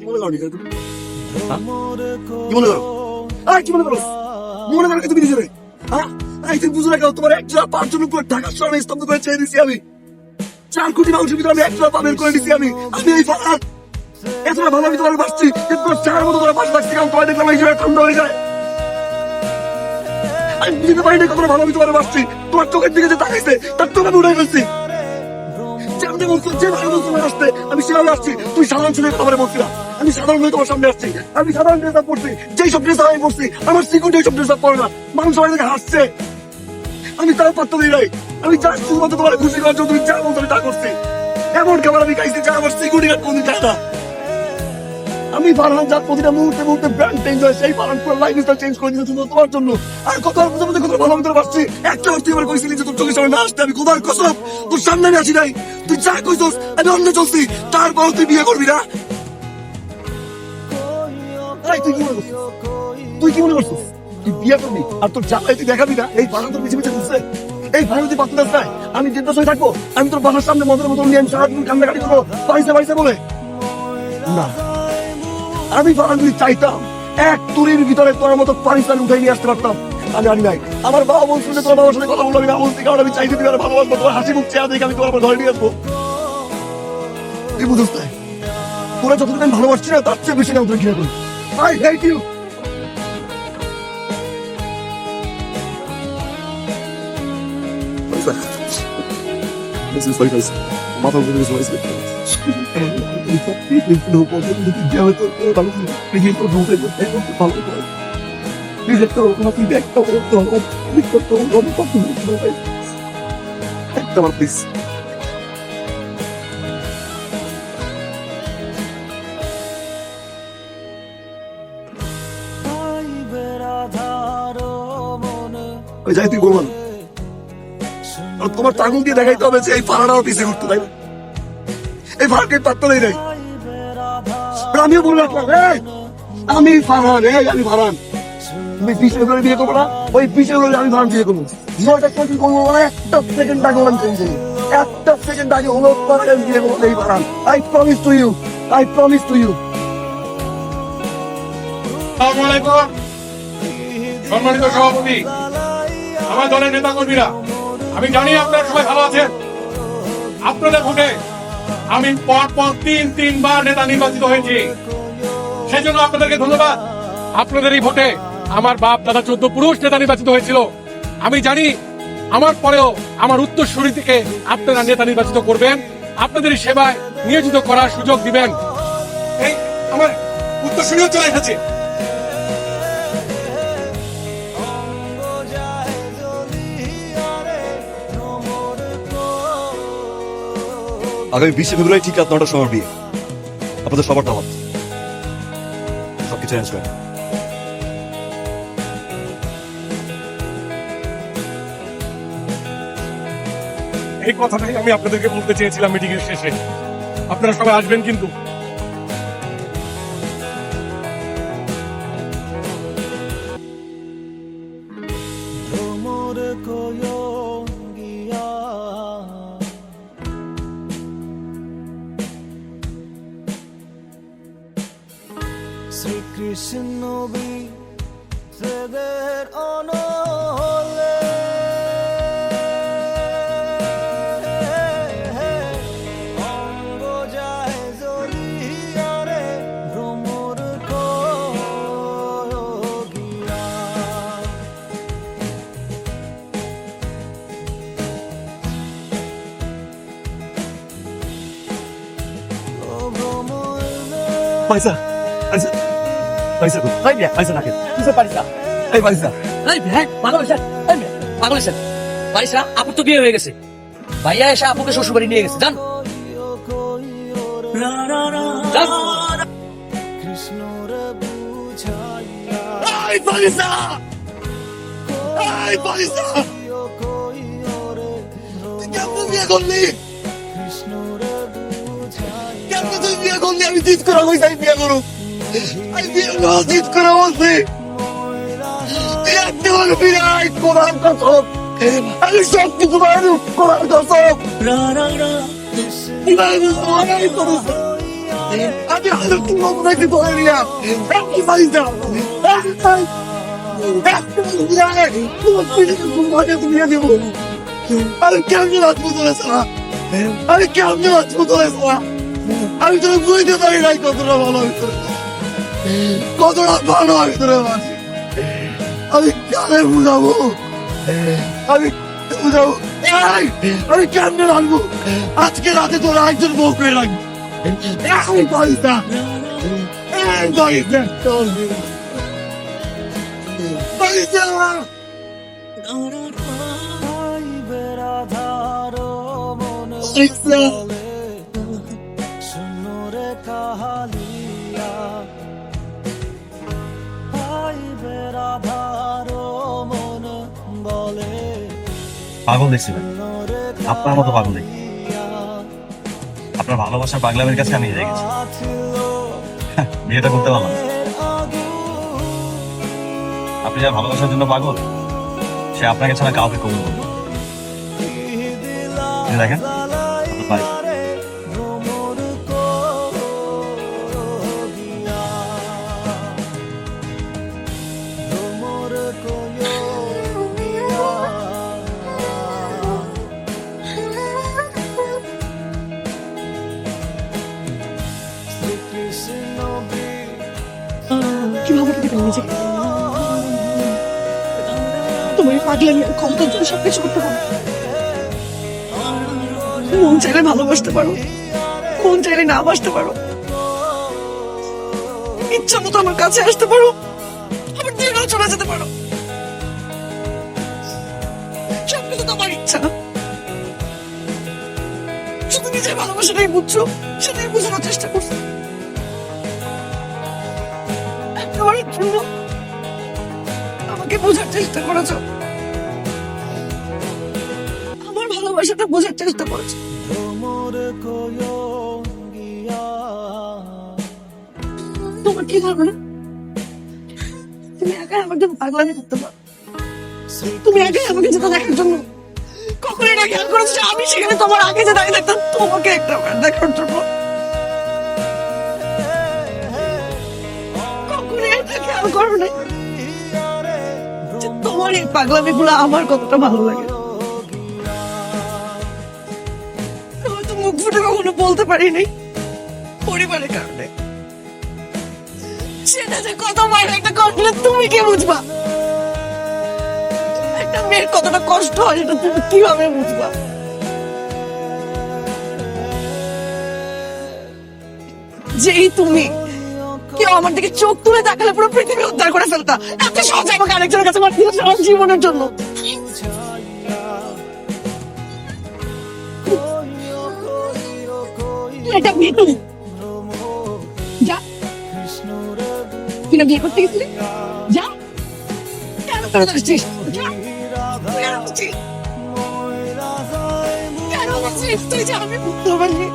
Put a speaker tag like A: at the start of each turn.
A: কি মনে করো নিজের তুমি? হ্যাঁ? কি মনে করো আয় কি মনে করো কি মনে করো কি তুমি নিজেরে হ্যাঁ? এই তুমি বুঝো না কেন? তোমার একজোড়া পাঁচজন উপর ঢাকা শহরে স্তব্ধ করে ছেড়ে দিছি আমি। চার কোটি মানুষের ভিতরে আমি একজোড়া পা বের করে দিছি আমি। আমি এই ফারাক এতটা ভালো আমি তোমার বাসছি। কিন্তু তোমার চার মতো তোমার পাশে থাকছি কারণ তোমার দেখলাম এই জায়গায় ঠান্ডা হয়ে যায়। আমি বুঝতে পারি না কতটা ভালো আমি তোমার তোমার চোখের দিকে যে তাকাইছে তার আমি উঠে ফেলছি। যেমনি আমি যেমন বলছো তোমার আসতে আমি সেভাবে আসছি তুই সাধারণ ছেলে খাবারে বলছি আমি সাধারণ তোমার সামনে আসছি, আমি সাধারণ ড্রেস আপ করছি যেই সব ড্রেস আমি পড়ছি আমার সিকিউরিটি সব ড্রেস আপ করে না। মানুষ সবাই দেখে হাসছে। আমি তার পাত্র দিই নাই। আমি যা শুধুমাত্র তোমার খুশি করার জন্য তুমি যা বলতো আমি তা করছি। এমন খাবার আমি খাইছি যা আমার সিকিউরিটি গার্ড কোনদিন খায় না। আমি ফারহান যা প্রতিটা মুহূর্তে মুহূর্তে ব্র্যান্ড চেঞ্জ হয়, সেই ফারহান পুরো লাইফ স্টাইল চেঞ্জ করে দিয়েছে তোমার জন্য। আর কত বুঝে বুঝে কত ভালো ভিতরে পাচ্ছি একটা বার তুই আমার কইছিলি যে তোর চোখের সামনে না আসতে, আমি কোথার কসম, তোর সামনে আমি আসি নাই। তুই যা কইছস, আমি অন্য চলছি। তারপর তুই বিয়ে করবি না? তুই কি মনে তুই করছিস? তুই বিয়ে করবি আর তোর জামাই তুই দেখাবি না? এই ফারহান তোর পিছিয়ে পিছিয়ে ঘুরছে। এই ফারহান তুই পাত্র নাই আমি চিন্তা হয়ে থাকব। আমি তোর বাসার সামনে মদের মতো নিয়ে আমি সারাদিন কান্নাকাটি করব। পাইছে পাইছে বলে। না। আমি ফারান যদি চাইতাম, এক তুরির ভিতরে তোর মতো পাকিস্তান উঠে নিয়ে আসতে পারতাম। আমি আনি নাই। আমার বাবা বলছিল যে তোর বাবার সাথে কথা বলব আমি বলছি, কারণ আমি চাইতে দিবার ভালোবাসবো, তোমার হাসি মুখ চেহারা দেখে আমি তোমার ধরে নিয়ে আসব। তুই বুঝতে নাই তোরা যতটুকু আমি ভালোবাসছি না, তার চেয়ে বেশি না তোর ঘিরে করি। I hate you This is like this. মাথা উপরে কিছু হয়েছে একটা প্লিজ ওই যাই তুই বলব তোমার টাঙ্গুল দিয়ে দেখাইতে হবে যে এই পাড়াটাও পিছিয়ে ঘুরতে, তাই? এই ফারকে পাত্তা নেই। নাই আমিও বলে আমি ফারহান, এই, আমি ফারহান। তুমি পিছিয়ে করে বিয়ে করব না, ওই পিছিয়ে করে আমি ফারহান বিয়ে করব। একটা সেকেন্ড আগে আমি একটা সেকেন্ড আগে হলো বিয়ে করব, এই Farhan. I promise to you I promise to you
B: সম্মানিত সভাপতি, আমার দলের নেতা কর্মীরা আমি জানি আপনারা সবাই ভালো আছেন। আপনাদের ভোটে আমি পর পর তিন, তিনবার নেতা নির্বাচিত হয়েছি। সেই জন্য আপনাদেরকে ধন্যবাদ। আপনাদের এই ভোটে আমার বাপ, দাদা চোদ্দ পুরুষ নেতা নির্বাচিত হয়েছিল। আমি জানি আমার পরেও আমার উত্তরসূরি থেকে আপনারা নেতা নির্বাচিত করবেন। আপনাদের সেবায় নিয়োজিত করার সুযোগ দিবেন। এই, আমার উত্তরসূরিও চলে এসেছে।
C: আগামী বিশে ফেব্রুয়ারি ঠিক রাত নটার সময় বিয়ে। আপনাদের সবার দাওয়াত সবকিছু অ্যারেঞ্জ করেন
B: এই কথাটাই আমি আপনাদেরকে বলতে চেয়েছিলাম মিটিং এর শেষে। আপনারা সবাই আসবেন কিন্তু।
D: শ্রীকৃষ্ণ বিদের অনলে অঙ্গ যায় জলিয়ারে ভ্রমর গিয়া
A: পয়সা পয়সা। পয়সা কই?
E: ভাই মিয়া
A: পয়সা রাখেন
E: বুঝতে পারিস না
A: এই পয়সা
E: এই ভাই পাগলেছেন এই মিয়া পাগলেছেন পারিস না আপুর তো বিয়ে হয়ে গেছে। ভাইয়া এসে আপুকে শ্বশুর বাড়ি নিয়ে গেছে। জান জান
D: কৃষ্ণর বুঝাইয়া
A: এই পয়সা এই কেমন বিয়ে করলি? কেমন তুই বিয়ে করলি? আমি জিত করা হইছে আমি বিয়ে করু আমি করা জিত করা বলছি একটি বলে বিরাট কোরআন কসম আমি কিছু মানুষ কোরআন বিরাট আমি একই বাড়ি যাও আমি কেমনি বাঁচবো তোরে সারা আমি কেমনি সারা আমি তোরে বুঝতে পারি নাই কতটা ভালো কতটা ভালো আমি তোরে বাঁচি আমি কালে বুঝাবো? আমি বুঝাবো? আমি কেমনে রাখব আজকে রাতে তোরা একজন বউ করে রাখব।
D: রাধারো মন।
C: পাগল দেখছি ভাই। আপনার মতো পাগল দেখি। আপনার ভালোবাসার পাগলামের কাছে আমি হেরে গেছি। বিয়েটা করতে পারলাম আপনি যা ভালোবাসার জন্য পাগল, সে আপনাকে ছাড়া কাউকে কবুল করবে দেখেন
F: এই পাগলামি আর ক্ষমতার জন্য সবকিছু করতে হবে। মন চাইলে ভালোবাসতে পারো। মন চাইলে না বাসতে পারো। ইচ্ছা মতো আমার কাছে আসতে পারো। দিনও চলে যেতে পারো। সবকিছু তোমার ইচ্ছা। শুধু নিজের ভালোবাসাটাই বুঝছ, সেটাই বোঝানোর চেষ্টা করছ। একেবারে জন্য আমাকে বোঝার চেষ্টা করেছ। আমার ভালোবাসাটা বোঝার চেষ্টা করেছ। তোমার কি ধারণা? তুমি একা আমাকে পাগলামি করতে পারো? তুমি একাই আমাকে যেতে দেখার জন্য কখন এটা খেয়াল করেছ আমি সেখানে তোমার আগে যে দাঁড়িয়ে থাকতাম, তোমাকে একটা দেখার জন্য। কখন এটা খেয়াল করো না তোমার এই পাগলামি গুলো আমার কতটা ভালো লাগে। মুখ ফুটে কখনো বলতে পরিবারের কারণে। সেটা যে কত একটা তুমি কি বুঝবা? একটা মেয়ের কতটা কষ্ট হয়, সেটা তুমি কীভাবে বুঝবা? যেই তুমি কেউ আমার দিকে চোখ তুলে তাকালে পুরো পৃথিবী উদ্ধার করে ফেলতা। এত সহজে আমাকে আরেকজনের কাছে সারা জীবনের জন্য। এটা বিয়ে যা। তুই না বিয়ে করতে গেছিলি? যা। কেন কেন যাচ্ছিস তুই যা, আমি বুঝতে পারলি